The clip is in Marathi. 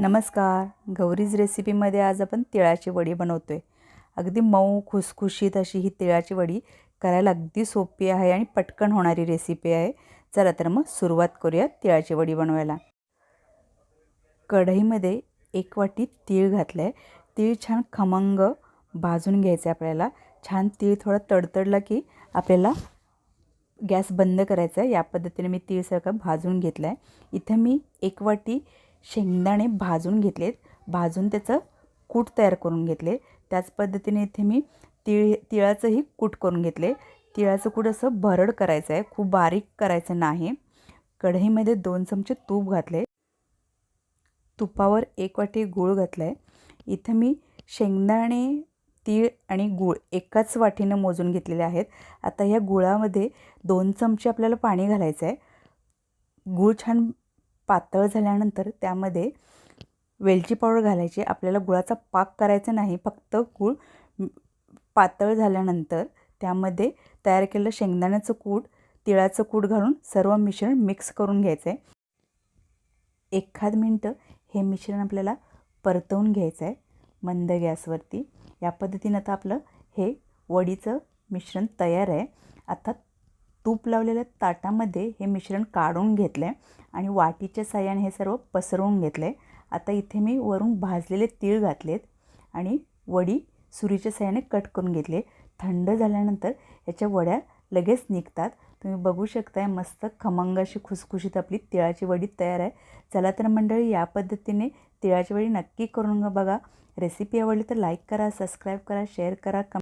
नमस्कार. गौरीज रेसिपीमध्ये आज आपण तिळाची वडी बनवतो आहे अगदी मऊ खुसखुशीत अशी ही तिळाची वडी करायला अगदी सोपी आहे आणि पटकन होणारी रेसिपी आहे. चला तर मग सुरुवात करूया तिळाची वडी बनवायला. कढईमध्ये एक वाटी तीळ घातलं आहे तीळ छान खमंग भाजून घ्यायचं आहे आपल्याला. छान तीळ थोडा तडतडला की आपल्याला गॅस बंद करायचा आहे. या पद्धतीने मी तीळसारखं भाजून घेतलं आहे इथं मी एक वाटी शेंगदाणे भाजून घेतलेत. भाजून त्याचं कूट तयार करून घेतले. त्याच पद्धतीने इथे मी तिळ तिळाचंही कूट करून घेतले. तिळाचं कूट असं भरड करायचं आहे. खूप बारीक करायचं नाही. कढईमध्ये दोन चमचे तूप घातले. तुपावर एक वाटी गूळ घातला आहे इथं मी शेंगदाणे तीळ आणि गूळ एकाच वाटीनं मोजून घेतलेले आहेत. आता ह्या गुळामध्ये दोन चमचे आपल्याला पाणी घालायचं आहे गूळ छान पातळ झाल्यानंतर त्यामध्ये वेलची पावडर घालायची. आपल्याला गुळाचा पाक करायचा नाही फक्त गूळ पातळ झाल्यानंतर त्यामध्ये तयार केलेलं शेंगदाण्याचं कूट तिळाचं कूट घालून सर्व मिश्रण मिक्स करून घ्यायचं आहे एखाद मिनटं हे मिश्रण आपल्याला परतवून घ्यायचं आहे मंद गॅसवरती. या पद्धतीनं आता आपलं हे वडीचं मिश्रण तयार आहे. आता तूप लावलेल्या ताटामध्ये हे मिश्रण काढून घेतलं आहे आणि वाटीच्या साह्याने हे सर्व पसरवून घेतलं. आहे आता इथे मी वरून भाजलेले तीळ घातलेत आणि वडी सुरीच्या साह्याने कट करून घेतले. थंड झाल्यानंतर याच्या वड्या लगेच निघतात. तुम्ही बघू शकताय मस्त खमंग अशी खुसखुशीत आपली तिळाची वडी तयार आहे. चला तर मंडळी या पद्धतीने तिळाची वडी नक्की करून बघा. रेसिपी आवडली तर लाईक करा सबस्क्राईब करा शेअर करा कम